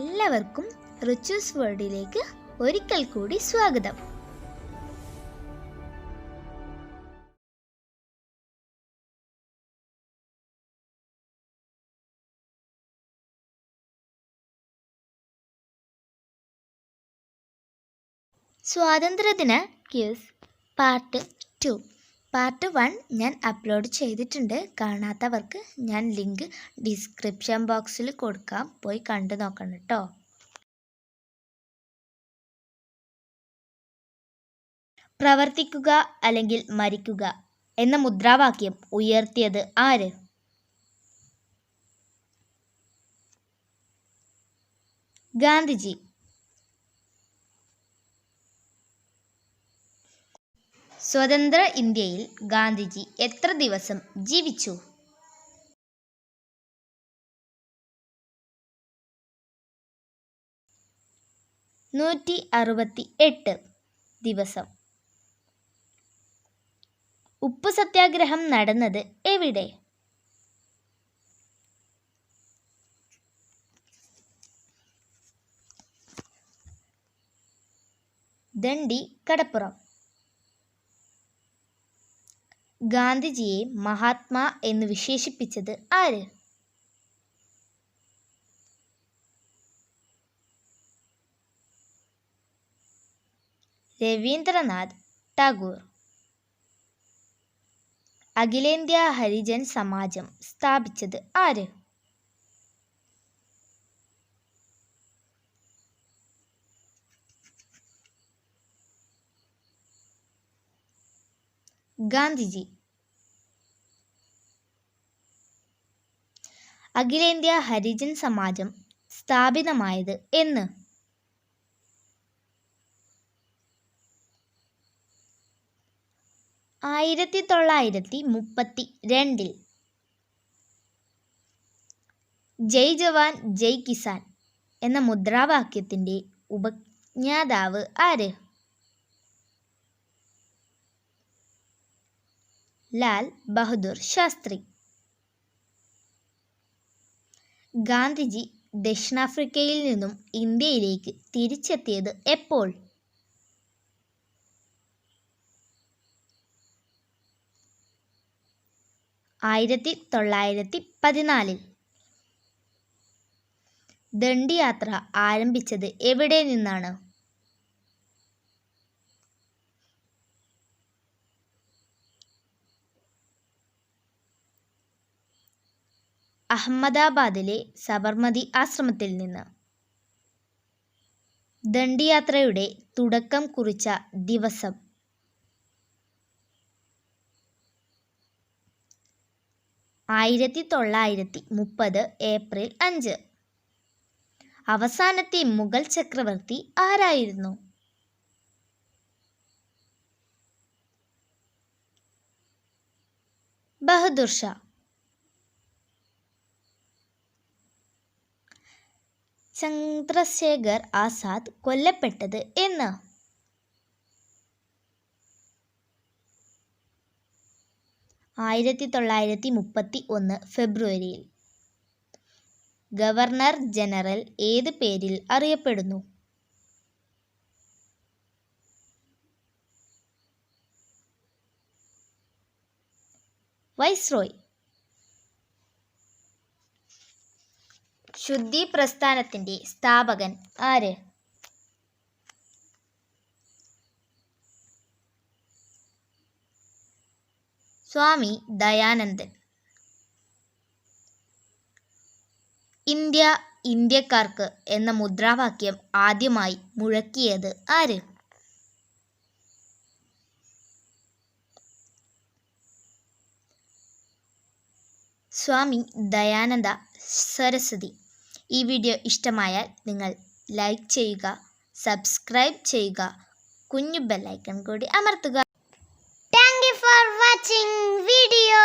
എല്ലാവർക്കും റിച്ചൂസ് വേൾഡിലേക്ക് ഒരിക്കൽ കൂടി സ്വാഗതം. സ്വാതന്ത്ര്യദിന quiz part two part one ഞാൻ അപ്ലോഡ് ചെയ്തിട്ടുണ്ട്. കാണാത്തവർക്ക് ഞാൻ ലിങ്ക് ഡിസ്ക്രിപ്ഷൻ ബോക്സിൽ കൊടുക്കാം. പോയി കണ്ടു നോക്കണം കേട്ടോ പ്രവർത്തിക്കുക അല്ലെങ്കിൽ മരിക്കുക എന്ന മുദ്രാവാക്യം ഉയർത്തിയത് ആര്? ഗാന്ധിജി. സ്വതന്ത്ര ഇന്ത്യയിൽ ഗാന്ധിജി എത്ര ദിവസം ജീവിച്ചു? നൂറ്റി അറുപത്തി എട്ട് ദിവസം. ഉപ്പ് സത്യാഗ്രഹം നടന്നത് എവിടെ? ദണ്ഡി കടപ്പുറം. ഗാന്ധിജിയെ മഹാത്മാ എന്ന് വിശേഷിപ്പിച്ചത് ആര്? രവീന്ദ്രനാഥ് ടാഗോർ. അഖിലേന്ത്യാ ഹരിജൻ സമാജം സ്ഥാപിച്ചത് ആര്? ഗാന്ധിജി. അഖിലേന്ത്യാ ഹരിജൻ സമാജം സ്ഥാപിതമായത് എന്ന്. ആയിരത്തി തൊള്ളായിരത്തി മുപ്പത്തി രണ്ടിൽ ജയ് ജവാൻ ജയ് കിസാൻ എന്ന മുദ്രാവാക്യത്തിന്റെ ഉപജ്ഞാതാവ് ആര്? ലാൽ ബഹദൂർ ശാസ്ത്രി. ഗാന്ധിജി ദക്ഷിണാഫ്രിക്കയിൽ നിന്നും ഇന്ത്യയിലേക്ക് തിരിച്ചെത്തിയത് എപ്പോൾ? ആയിരത്തി തൊള്ളായിരത്തി പതിനാലിൽ ദണ്ഡിയാത്ര ആരംഭിച്ചത് എവിടെ നിന്നാണ്? അഹമ്മദാബാദിലെ സബർമതി ആശ്രമത്തിൽ നിന്ന്. ദണ്ഡിയാത്രയുടെ തുടക്കം കുറിച്ച ദിവസം. ആയിരത്തി തൊള്ളായിരത്തി മുപ്പത് ഏപ്രിൽ അഞ്ച്. അവസാനത്തെ മുഗൾ ചക്രവർത്തി ആരായിരുന്നു? ബഹദൂർ ഷാ. ചന്ദ്രശേഖർ ആസാദ് കൊല്ലപ്പെട്ടത് എന്ന്. ആയിരത്തി തൊള്ളായിരത്തി മുപ്പത്തി ഒന്ന് ഫെബ്രുവരിയിൽ ഗവർണർ ജനറൽ ഏത് പേരിൽ അറിയപ്പെടുന്നു? വൈസ്രോയ് ശുദ്ധി പ്രസ്ഥാനത്തിന്റെ സ്ഥാപകൻ ആര്? സ്വാമി ദയാനന്ദൻ. ഇന്ത്യ ഇന്ത്യക്കാർക്ക് എന്ന മുദ്രാവാക്യം ആദ്യമായി മുഴക്കിയത് ആര്? സ്വാമി ദയാനന്ദ സരസ്വതി. ഈ വീഡിയോ ഇഷ്ടമായാൽ നിങ്ങൾ ലൈക്ക് ചെയ്യുക സബ്സ്ക്രൈബ് ചെയ്യുക കുഞ്ഞു ബെല്ലൈക്കൺ കൂടി അമർത്തുക thank you for watching video.